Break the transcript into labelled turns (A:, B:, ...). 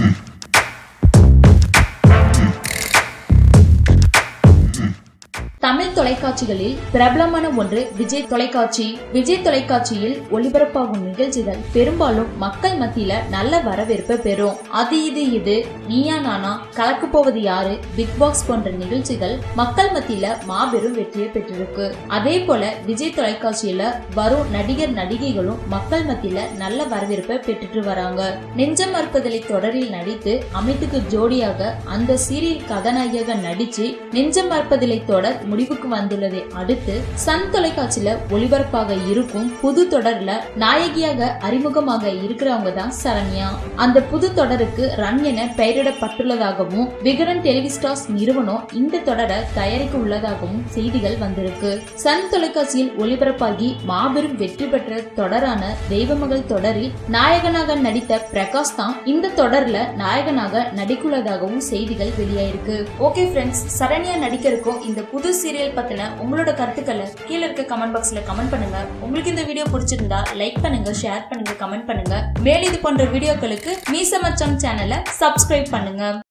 A: Listen. Tamil தொலைக்காட்சிகளில் பிரபலமான ஒன்று விஜய் தொலைக்காட்சி. விஜய் தொலைக்காட்சியில் ஒளிபரப்பாகும் நிகழ்ச்சிகள் பெரும்பாலும் மக்கள் மத்தியில நல்ல வரவேற்பை பெறும். அது இது இது நீயா நானா கலக்கு போவது யாரு பிக் பாஸ் போன்ற நிகழ்ச்சிகள் மக்கள் மத்தியில மாபெரும் வெற்றியை பெற்றிருக்கு. அதே போல விஜய் தொலைக்காட்சியில வரும் நடிகர் நடிகைகளும் மக்கள் மத்தியில நல்ல வரவேற்பை பெற்றுட்டு வராங்க. நெஞ்சம் மறுப்பதலை தொடரில் நடித்து அமித்துக்கு ஜோடியாக அந்த சீரியல் கதாநாயக நடிச்சு நெஞ்சம் மறுப்பதிலை தொடர் முடிவுக்கு வந்துள்ளதை அடுத்து சன் தொலைக்காட்சியில ஒளிபரப்பாக இருக்கும் புது தொடர்ல நாயகியாக அறிமுகமாக இருக்கிறவங்க தான் சரண்யா. அந்த புது தொடருக்கு ரன் என பெயரிடப்பட்டுள்ளதாகவும் விகடன் டெலிவிஸ்டார்ஸ் நிறுவனம் இந்த தொடரை தயாரிக்க உள்ளதாகவும் செய்திகள் வந்திருக்கு. சன் தொலைக்காட்சியில் ஒளிபரப்பாகி மாபெரும் வெற்றி பெற்ற தொடரான தெய்வமகள் தொடரில் நாயகனாக நடித்த பிரகாஷ் தான் இந்த தொடர்ல நாயகனாக நடிக்குள்ளதாகவும் செய்திகள் வெளியாயிருக்கு. ஓகே ஃப்ரெண்ட்ஸ் சரண்யா நடிக்கிறக்கும் இந்த புது சீரியல் பத்தின உங்களோட கருத்துக்களை கீழே இருக்க கமெண்ட் பாக்ஸ்ல கமெண்ட் பண்ணுங்க. உங்களுக்கு இந்த வீடியோ பிடிச்சிருந்தா லைக் பண்ணுங்க ஷேர் பண்ணுங்க கமெண்ட் பண்ணுங்க. மேலும் இது போன்ற வீடியோக்களுக்கு மீசமச்சம் சேனலை சப்ஸ்கிரைப் பண்ணுங்க.